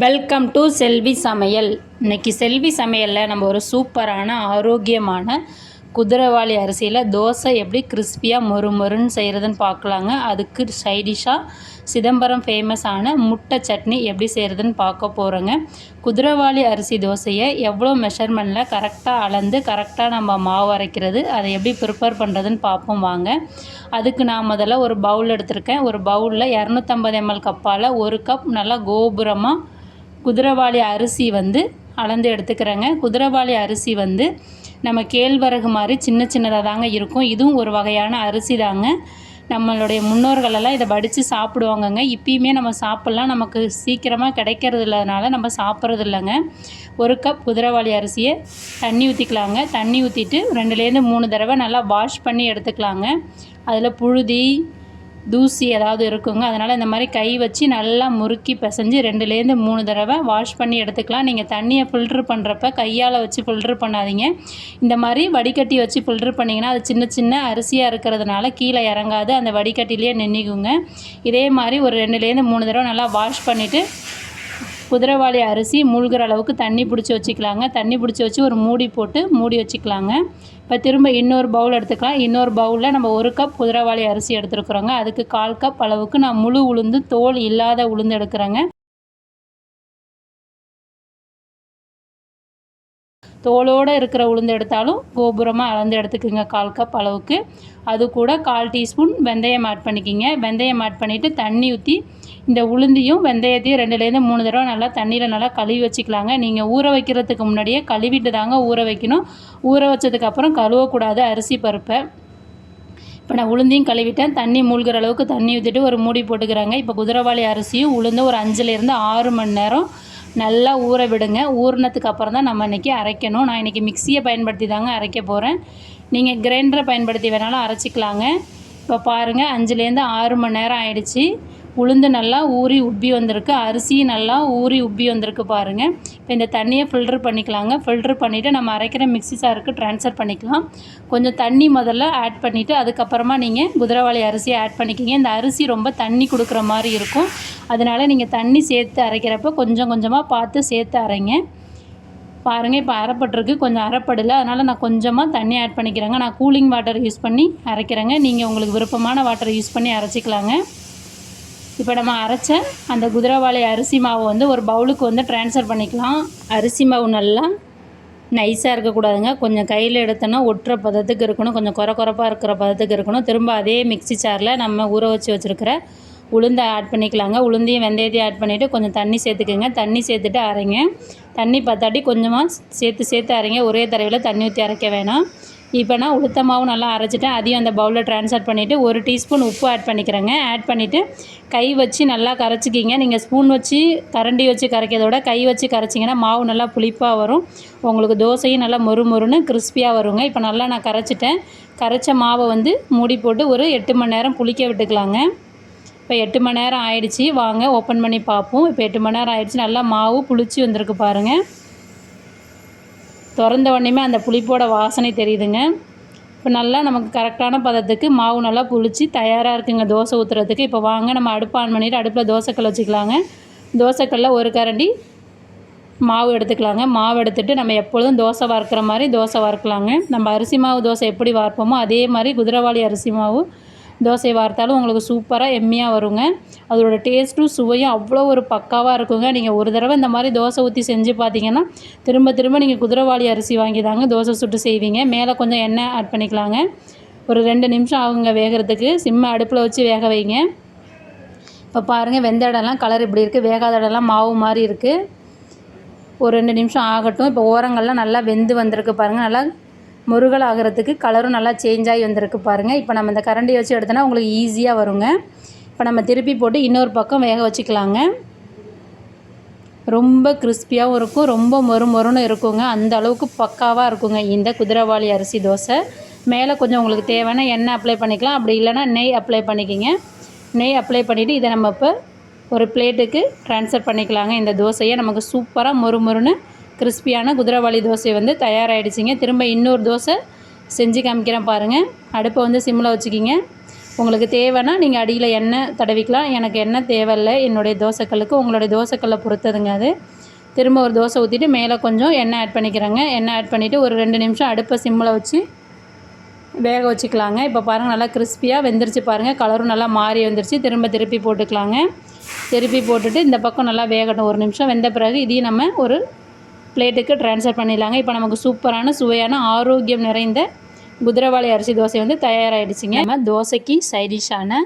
Welcome to செல்வி சமையல் இன்னைக்கு செல்வி சமையலில் நம்ம ஒரு சூப்பரான ஆரோக்கியமான குதிரைவாளி அரிசியில் தோசை எப்படி கிறிஸ்பியாக மொறு மொறுன்னு செய்கிறதுன்னு பார்க்கலாங்க. அதுக்கு சைடிஷாக சிதம்பரம் ஃபேமஸான முட்டை சட்னி எப்படி செய்கிறதுன்னு பார்க்க போகிறோங்க குதிரைவாளி அரிசி தோசையை எவ்வளோ மெஷர்மெண்ட்டில் கரெக்டாக அளந்து கரெக்டாக நம்ம மாவு அரைக்கிறது அதை எப்படி ப்ரிப்பேர் பண்ணுறதுன்னு பார்ப்போம் வாங்க. அதுக்கு நான் முதல்ல ஒரு பவுல் எடுத்திருக்கேன். ஒரு பவுலில் இரநூத்தம்பது எம்எல் கப்பால் ஒரு கப் நல்லா கோபுரமாக குதிரைவாளி அரிசி வந்து அளந்து எடுத்துக்கிறேங்க. குதிரைவாளி அரிசி வந்து நம்ம கேழ்வரகு மாதிரி சின்ன சின்னதாக தாங்க இருக்கும். இதுவும் ஒரு வகையான அரிசி தாங்க. நம்மளுடைய முன்னோர்களெல்லாம் இதை வடித்து சாப்பிடுவாங்கங்க. இப்பயுமே நம்ம சாப்பிட்லாம். நமக்கு சீக்கிரமாக கிடைக்கிறது இல்லைனால நம்ம சாப்பிட்றது இல்லைங்க ஒரு கப் குதிரைவாளி அரிசியை தண்ணி ஊற்றிக்கலாங்க தண்ணி ஊற்றிட்டு ரெண்டுலேருந்து மூணு தடவை நல்லா வாஷ் பண்ணி எடுத்துக்கலாங்க. அதில் புழுதி தூசி ஏதாவது இருக்குங்க அதனால் இந்த மாதிரி கை வச்சு நல்லா முறுக்கி பிசைஞ்சு ரெண்டுலேருந்து மூணு தடவை வாஷ் பண்ணி எடுத்துக்கலாம். நீங்கள் தண்ணியை ஃபில்ட்ரு பண்ணுறப்ப கையால் வச்சு ஃபில்ட்ரு பண்ணாதீங்க. இந்த மாதிரி வடிகட்டி வச்சு ஃபில்ட்ரு பண்ணிங்கன்னா அது சின்ன சின்ன அரிசியாக இருக்கிறதுனால கீழே இறங்காது. அந்த வடிகட்டிலேயே நின்றுக்குங்க இதே மாதிரி ஒரு ரெண்டுலேருந்து மூணு தடவை நல்லா வாஷ் பண்ணிவிட்டு குதிரைவாளி அரிசி மூழ்கிற அளவுக்கு தண்ணி பிடிச்சி வச்சுக்கலாங்க. தண்ணி பிடிச்சி வச்சு ஒரு மூடி போட்டு மூடி வச்சுக்கலாங்க. இப்போ திரும்ப இன்னொரு பவுல் எடுத்துக்கலாம். இன்னொரு பவுலில் நம்ம ஒரு கப் குதிரைவாளி அரிசி எடுத்துருக்குறோங்க. அதுக்கு கால் கப் அளவுக்கு நான் முழு உளுந்து தோல் இல்லாத உளுந்து எடுக்கிறேங்க. தோலோடு இருக்கிற உளுந்து எடுத்தாலும் கோபுரமாக அளந்து எடுத்துக்கோங்க கால் கப் அளவுக்கு. அது கூட கால் டீஸ்பூன் வெந்தயம் ஆட் பண்ணிக்கிங்க. வெந்தயம் ஆட் பண்ணிவிட்டு தண்ணி ஊற்றி இந்த உளுந்தையும் வெந்தயத்தையும் ரெண்டுலேருந்து மூணு தடவை நல்லா தண்ணியில் நல்லா கழுவி வச்சுக்கலாங்க. நீங்கள் ஊற வைக்கிறதுக்கு முன்னாடியே கழுவிட்டு தாங்க ஊற வைக்கணும். ஊற வச்சதுக்கப்புறம் கழுவக்கூடாது அரிசி பருப்பை. இப்போ நான் உளுந்தையும் கழுவிட்டேன். தண்ணி மூழ்கிற அளவுக்கு தண்ணி ஊற்றிட்டு ஒரு மூடி போட்டுக்கிறாங்க. இப்போ குதிரவாளி அரிசியும் உளுந்து ஒரு அஞ்சுலேருந்து ஆறு மணி நேரம் நல்லா ஊற விடுங்க. ஊறினதுக்கு அப்புறம் தான் நம்ம இன்றைக்கி அரைக்கணும். நான் இன்றைக்கி மிக்சியை பயன்படுத்தி தாங்க அரைக்க போகிறேன் நீங்கள் கிரைண்டரை பயன்படுத்தி வேணாலும் அரைச்சிக்கலாங்க. இப்போ பாருங்கள் அஞ்சுலேருந்து ஆறு மணி நேரம் ஆயிடுச்சு. உளுந்து நல்லா ஊறி உப்பி வந்திருக்கு. அரிசியும் நல்லா ஊறி உப்பி வந்திருக்கு பாருங்கள் இப்போ இந்த தண்ணியை ஃபில்ட்ரு பண்ணிக்கலாங்க. ஃபில்ட்ரு பண்ணிவிட்டு நம்ம அரைக்கிற மிக்ஸி சாருக்கு ட்ரான்ஸ்ஃபர் பண்ணிக்கலாம். கொஞ்சம் தண்ணி முதல்ல ஆட் பண்ணிவிட்டு அதுக்கப்புறமா நீங்கள் குதிரவாளி அரிசியை ஆட் பண்ணிக்கிங்க. இந்த அரிசி ரொம்ப தண்ணி கொடுக்குற மாதிரி இருக்கும். அதனால் நீங்கள் தண்ணி சேர்த்து அரைக்கிறப்ப கொஞ்சம் கொஞ்சமாக பார்த்து சேர்த்து அரைங்க. பாருங்கள் இப்போ அரைப்பட்டிருக்கு. கொஞ்சம் அரைப்படலை. அதனால் நான் கொஞ்சமாக தண்ணி ஆட் பண்ணிக்கிறேங்க. நான் கூலிங் வாட்டர் யூஸ் பண்ணி அரைக்கிறேங்க. நீங்கள் உங்களுக்கு விருப்பமான வாட்டர் யூஸ் பண்ணி அரைச்சிக்கலாங்க. இப்போ நம்ம அரைச்ச அந்த குதிரைவாளி அரிசி மாவு வந்து ஒரு பவுலுக்கு வந்து ட்ரான்ஸ்ஃபர் பண்ணிக்கலாம். அரிசி மாவு நல்லா நைஸாக இருக்கக்கூடாதுங்க. கொஞ்சம் கையில் எடுத்தோன்னா ஒட்டுற பதத்துக்கு இருக்கணும். கொஞ்சம் குறை குறைப்பாக இருக்கிற பதத்துக்கு இருக்கணும். திரும்ப அதே மிக்ஸி சாரில் நம்ம ஊற வச்சு வச்சுருக்கிற உளுந்தை ஆட் பண்ணிக்கலாங்க. உளுந்தையும் வெந்தயத்தையும் ஆட் பண்ணிவிட்டு கொஞ்சம் தண்ணி சேர்த்துக்கோங்க. தண்ணி சேர்த்துட்டு அரைங்க. தண்ணி பத்தாட்டி கொஞ்சமாக சேர்த்து சேர்த்து அரைங்க. ஒரே தடவையில் தண்ணி ஊற்றி அரைக்க வேணாம். இப்போ நான் உளுத்த மாவு நல்லா அரைச்சிட்டேன். அதையும் அந்த பவுலில் ட்ரான்ஸ்ஃபர் பண்ணிவிட்டு ஒரு டீஸ்பூன் உப்பு ஆட் பண்ணிக்கிறேங்க. ஆட் பண்ணிவிட்டு கை வச்சு நல்லா கரைச்சிக்கிங்க. நீங்கள் ஸ்பூன் வச்சு கரண்டி வச்சு கரைக்கிறத விட கை வச்சு கரைச்சிங்கன்னா மாவு நல்லா புளிப்பாக வரும். உங்களுக்கு தோசையும் நல்லா மொறு மொறுன்னு கிறிஸ்பியாக வருங்க. இப்போ நல்லா நான் கரைச்சிட்டேன். கரைச்ச மாவை வந்து மூடி போட்டு ஒரு எட்டு மணி நேரம் புளிக்க விட்டுக்கலாங்க. இப்போ எட்டு மணி நேரம் ஆயிடுச்சு. வாங்க ஓப்பன் பண்ணி பார்ப்போம். இப்போ எட்டு மணி நேரம் ஆயிடுச்சு. நல்லா மாவு புளிச்சு வந்திருக்கு பாருங்கள் திறந்த உடனேமே அந்த புளிப்போட வாசனை தெரியுதுங்க. இப்போ நல்லா நமக்கு கரெக்டான பதத்துக்கு மாவு நல்லா புளிச்சு தயாராக இருக்குங்க. தோசை ஊற்றுறதுக்கு இப்போ வாங்க நம்ம அடுப்பு ஆன் பண்ணிவிட்டு அடுப்பில் தோசைக்கல் வச்சுக்கலாங்க. தோசைக்கல்லில் ஒரு கரண்டி மாவு எடுத்துக்கலாங்க. மாவு எடுத்துகிட்டு நம்ம எப்பொழுதும் தோசை வறுக்கிற மாதிரி தோசை வறுக்கலாங்க. நம்ம அரிசி மாவு தோசை எப்படி வார்ப்போமோ அதே மாதிரி குதிரைவாளி அரிசி மாவு தோசை வார்த்தாலும் உங்களுக்கு சூப்பராக எம்மியாக வருங்க. அதோட டேஸ்ட்டும் சுவையும் அவ்வளோ ஒரு பக்காவாக இருக்குங்க. நீங்கள் ஒரு தடவை இந்த மாதிரி தோசை ஊற்றி செஞ்சு பார்த்தீங்கன்னா திரும்ப திரும்ப நீங்கள் குதிரைவாளி அரிசி வாங்கி தாங்க தோசை சுட்டு செய்வீங்க. மேலே கொஞ்சம் எண்ணெய் ஆட் பண்ணிக்கலாங்க. ஒரு ரெண்டு நிமிஷம் ஆகுங்க வேகிறதுக்கு. சிம்மை அடுப்பில் வச்சு வேக வைங்க. இப்போ பாருங்கள் வெந்த இடம்லாம் கலர் இப்படி இருக்குது வேகாத இடம்லாம் மாவு மாதிரி இருக்குது ஒரு ரெண்டு நிமிஷம் ஆகட்டும். இப்போ ஓரங்கள்லாம் நல்லா வெந்து வந்திருக்கு பாருங்கள் நல்லா முருகல் ஆகிறதுக்கு கலரும் நல்லா சேஞ்ச் ஆகி வந்திருக்கு பாருங்கள் இப்போ நம்ம இந்த கரண்டியை வச்சு எடுத்தோன்னா உங்களுக்கு ஈஸியாக வருங்க. இப்போ நம்ம திருப்பி போட்டு இன்னொரு பக்கம் வேக வச்சுக்கலாங்க. ரொம்ப கிறிஸ்பியாகவும் இருக்கும் ரொம்ப மொறு மொறுன்னு இருக்குங்க. அந்த அளவுக்கு பக்காவாக இருக்குங்க இந்த குதிரைவாளி அரிசி தோசை. மேலே கொஞ்சம் உங்களுக்கு தேவையான எண்ணெய் அப்ளை பண்ணிக்கலாம். அப்படி இல்லைன்னா நெய் அப்ளை பண்ணிக்கிங்க. நெய் அப்ளை பண்ணிவிட்டு இதை நம்ம இப்போ ஒரு பிளேட்டுக்கு ட்ரான்ஸ்ஃபர் பண்ணிக்கலாங்க. இந்த தோசையை நமக்கு சூப்பராக மொறு மொறுன்னு கிறிஸ்பியான குதிரைவாளி தோசை வந்து தயாராகிடுச்சிங்க திரும்ப இன்னொரு தோசை செஞ்சு காமிக்கிறேன் பாருங்கள் அடுப்பை வந்து சிம்மில் வச்சுக்கிங்க. உங்களுக்கு தேவைன்னா நீங்கள் அடியில் எண்ணெய் தடவிக்கலாம். எனக்கு எண்ணெய் தேவையில்லை. என்னுடைய தோசைக்கல்லுக்கு உங்களுடைய தோசைக்கல்லை பொறுத்ததுங்க அது. திரும்ப ஒரு தோசை ஊற்றிட்டு மேலே கொஞ்சம் எண்ணெய் ஆட் பண்ணிக்கிறேங்க. எண்ணெய் ஆட் பண்ணிவிட்டு ஒரு ரெண்டு நிமிஷம் அடுப்பை சிம்மில் வச்சு வேக வச்சுக்கலாங்க. இப்போ பாருங்கள் நல்லா கிறிஸ்பியாக வெந்துருச்சு பாருங்கள் கலரும் நல்லா மாறி வந்துருச்சு. திரும்ப திருப்பி போட்டுக்கலாங்க. திருப்பி போட்டுட்டு இந்த பக்கம் நல்லா வேகட்டும். ஒரு நிமிஷம் வெந்த பிறகு இதையும் நம்ம ஒரு பிளேட்டுக்கு ட்ரான்ஸ்ஃபர் பண்ணிடலாங்க. இப்போ நமக்கு சூப்பரான சுவையான ஆரோக்கியம் நிறைந்த குதிரவாளி அரிசி தோசை வந்து தயாராகிடுச்சிங்க நம்ம தோசைக்கு சைடிஷான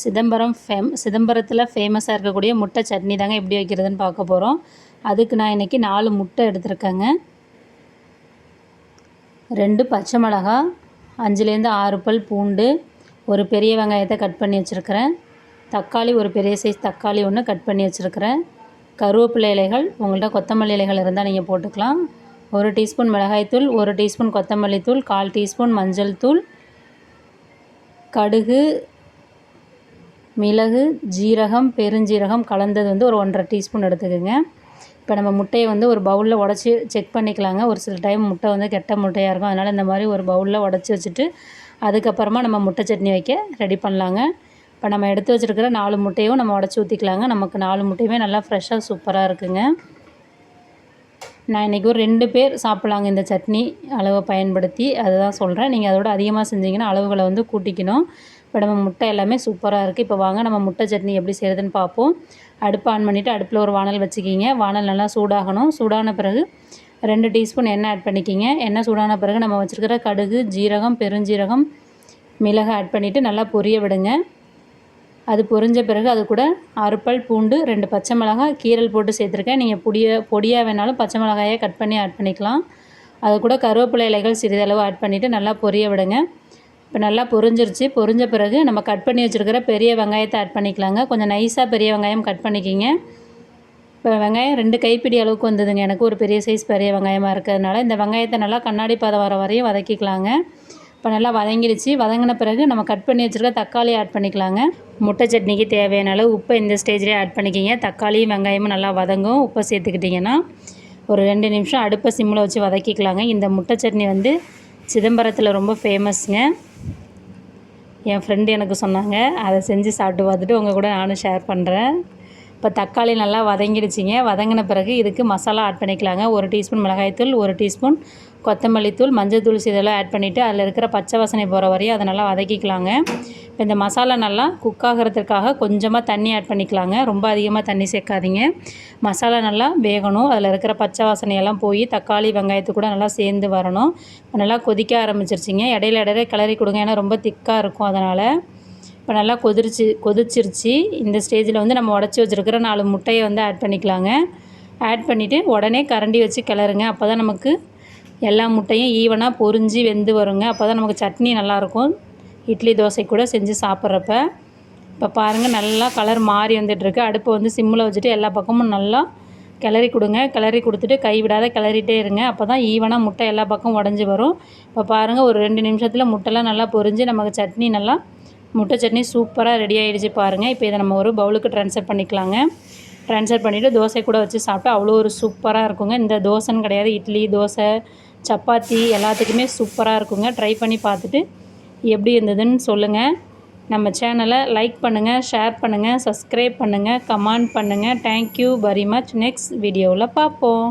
சிதம்பரம் ஃபேம் சிதம்பரத்தில் ஃபேமஸாக இருக்கக்கூடிய முட்டை சட்னி தாங்க எப்படி வைக்கிறதுன்னு பார்க்க போகிறோம் அதுக்கு நான் இன்றைக்கி நாலு முட்டை எடுத்திருக்கேங்க. ரெண்டு பச்சை மிளகா அஞ்சுலேருந்து ஆறு பல் பூண்டு ஒரு பெரிய வெங்காயத்தை கட் பண்ணி வச்சுருக்கிறேன். தக்காளி ஒரு பெரிய சைஸ் தக்காளி ஒன்று கட் பண்ணி வச்சுருக்கிறேன். கருவேப்பிலை இலைகள் உங்கள்கிட்ட கொத்தமல்லி இலைகள் இருந்தால் நீங்கள் போட்டுக்கலாம். ஒரு டீஸ்பூன் மிளகாய்த்தூள் ஒரு டீஸ்பூன் கொத்தமல்லி தூள் கால் டீஸ்பூன் மஞ்சள் தூள் கடுகு மிளகு ஜீரகம் பெருஞ்சீரகம் கலந்தது வந்து ஒரு ஒன்றரை டீஸ்பூன் எடுத்துக்கோங்க. இப்போ நம்ம முட்டையை வந்து ஒரு பவுலில் உடச்சி செக் பண்ணிக்கலாங்க. ஒரு சில டைம் முட்டை வந்து கெட்ட முட்டையாக இருக்கும். அதனால் இந்த மாதிரி ஒரு பவுலில் உடச்சி வச்சுட்டு அதுக்கப்புறமா நம்ம முட்டை சட்னி வைக்க ரெடி பண்ணலாங்க. இப்போ நம்ம எடுத்து வச்சுருக்கிற நாலு முட்டையும் நம்ம உடச்சி ஊற்றிக்கலாங்க நமக்கு நாலு முட்டையுமே நல்லா ஃப்ரெஷ்ஷாக சூப்பராக இருக்குங்க. நான் இன்றைக்கி ஒரு ரெண்டு பேர் சாப்பிட்லாங்க இந்த சட்னி அளவை பயன்படுத்தி. அதுதான் சொல்கிறேன் நீங்கள் அதோட அதிகமாக செஞ்சீங்கன்னா அளவுகளை வந்து கூட்டிக்கணும். இப்போ நம்ம முட்டை எல்லாமே சூப்பராக இருக்குது இப்போ வாங்க நம்ம முட்டை சட்னி எப்படி செய்கிறதுன்னு பார்ப்போம். அடுப்பு ஆன் பண்ணிவிட்டு அடுப்பில் ஒரு வானல் வச்சுக்கிங்க. வானல் நல்லா சூடாகணும். சூடான பிறகு ரெண்டு டீஸ்பூன் எண்ணெய் ஆட் பண்ணிக்கிங்க. எண்ணெய் சூடான பிறகு நம்ம வச்சுருக்கிற கடுகு ஜீரகம் பெருஞ்சீரகம் மிளகு ஆட் பண்ணிவிட்டு நல்லா பொரிய விடுங்க. அது பொரிஞ்ச பிறகு அது கூட அறுப்பல் பூண்டு ரெண்டு பச்சை மிளகாய் கீரல் போட்டு சேர்த்துருக்கேன். நீங்கள் பொடிய பொடியாக வேணாலும் பச்சை மிளகாயை கட் பண்ணி ஆட் பண்ணிக்கலாம். அது கூட கருவேப்பிலை இலைகள் சிறிதளவு ஆட் பண்ணிவிட்டு நல்லா பொரிய விடுங்க. இப்போ நல்லா பொரிஞ்சிருச்சு. பொரிஞ்ச பிறகு நம்ம கட் பண்ணி வச்சுருக்கிற பெரிய வெங்காயத்தை ஆட் பண்ணிக்கலாங்க. கொஞ்சம் நைஸாக பெரிய வெங்காயம் கட் பண்ணிக்கிங்க. இப்போ வெங்காயம் ரெண்டு கைப்பிடி அளவுக்கு வந்ததுங்க. எனக்கு ஒரு பெரிய சைஸ் பெரிய வெங்காயமாக இருக்கிறதுனால இந்த வெங்காயத்தை நல்லா கண்ணாடி பதம் வர வரையும் வதக்கிக்கலாங்க. இப்போ நல்லா வதங்கிடுச்சு. வதங்கின பிறகு நம்ம கட் பண்ணி வச்சுருக்க தக்காளி ஆட் பண்ணிக்கலாங்க. முட்டை சட்னிக்கு தேவையான அளவு உப்பை இந்த ஸ்டேஜ்லேயே ஆட் பண்ணிக்கிங்க. தக்காளியும் வெங்காயமும் நல்லா வதங்கும். உப்பை சேர்த்துக்கிட்டிங்கன்னா ஒரு ரெண்டு நிமிஷம் அடுப்பை சிம்மில் வச்சு வதக்கிக்கலாங்க. இந்த முட்டை சட்னி வந்து சிதம்பரத்தில் ரொம்ப ஃபேமஸ்ங்க என் ஃப்ரெண்டு எனக்கு சொன்னாங்க. அதை செஞ்சு சாப்பிட்டு பார்த்துட்டு உங்கள் கூட நானும் ஷேர் பண்ணுறேன் இப்போ தக்காளி நல்லா வதங்கிடுச்சிங்க. வதங்கின பிறகு இதுக்கு மசாலா ஆட் பண்ணிக்கலாங்க. ஒரு டீஸ்பூன் மிளகாய்த்தூள் ஒரு டீஸ்பூன் கொத்தமல்லி தூள் மஞ்சள் தூள் இதெல்லாம் ஆட் பண்ணிவிட்டு அதில் இருக்கிற பச்சை வாசனை போகிற வரையும் அதை நல்லா வதக்கிக்கலாங்க. இப்போ இந்த மசாலா நல்லா குக் ஆகிறதுக்காக கொஞ்சமாக தண்ணி ஆட் பண்ணிக்கலாங்க. ரொம்ப அதிகமாக தண்ணி சேர்க்காதீங்க. மசாலா நல்லா வேகணும். அதில் இருக்கிற பச்சை வாசனையெல்லாம் போய் தக்காளி வெங்காயத்து கூட நல்லா சேர்ந்து வரணும். இப்போ நல்லா கொதிக்க ஆரம்பிச்சிருச்சிங்க. இடையில இடையில கிளறி கொடுங்க. ஏன்னா ரொம்ப திக்காக இருக்கும் அதனால். இப்போ நல்லா கொதிரிச்சு கொதிச்சிருச்சு. இந்த ஸ்டேஜில் வந்து நம்ம உடச்சி வச்சுருக்கிற நாலு முட்டையை வந்து ஆட் பண்ணிக்கலாங்க. ஆட் பண்ணிவிட்டு உடனே கரண்டி வச்சு கிளறுங்க. அப்போ தான் நமக்கு எல்லா முட்டையும் ஈவனாக பொறிஞ்சி வெந்து வருங்க. அப்போ தான் நமக்கு சட்னி நல்லாயிருக்கும். இட்லி தோசை கூட செஞ்சு சாப்பிட்றப்ப. இப்போ பாருங்கள் நல்லா கலர் மாறி வந்துட்டுருக்கு. அடுப்பை வந்து சிம்மில் வச்சுட்டு எல்லா பக்கமும் நல்லா கிளறி கொடுங்க. கிளறி கொடுத்துட்டு கை விடாத கிளறிட்டே இருங்க. அப்போ தான் ஈவனாக முட்டை எல்லா பக்கம் உடஞ்சி வரும். இப்போ பாருங்கள் ஒரு ரெண்டு நிமிஷத்தில் முட்டைலாம் நல்லா பொரிஞ்சு நமக்கு சட்னி நல்லா முட்டை சட்னி சூப்பராக ரெடி ஆகிடுச்சு பாருங்கள் இப்போ இதை நம்ம ஒரு பவுலுக்கு ட்ரான்ஸ்ஃபர் பண்ணிக்கலாங்க. ட்ரான்ஸ்ஃபர் பண்ணிவிட்டு தோசை கூட வச்சு சாப்பிட்டா அவ்வளோ ஒரு சூப்பராக இருக்குங்க. இந்த தோசைன்னு கிடையாது. இட்லி தோசை சப்பாத்தி எல்லாத்துக்குமே சூப்பராக இருக்குங்க. ட்ரை பண்ணி பார்த்துட்டு எப்படி இருந்ததுன்னு சொல்லுங்கள் நம்ம சேனலை லைக் பண்ணுங்கள் ஷேர் பண்ணுங்கள் சப்ஸ்கிரைப் பண்ணுங்கள் கமெண்ட் பண்ணுங்கள் தேங்க்யூ வெரி மச் நெக்ஸ்ட் வீடியோவில் பார்ப்போம்.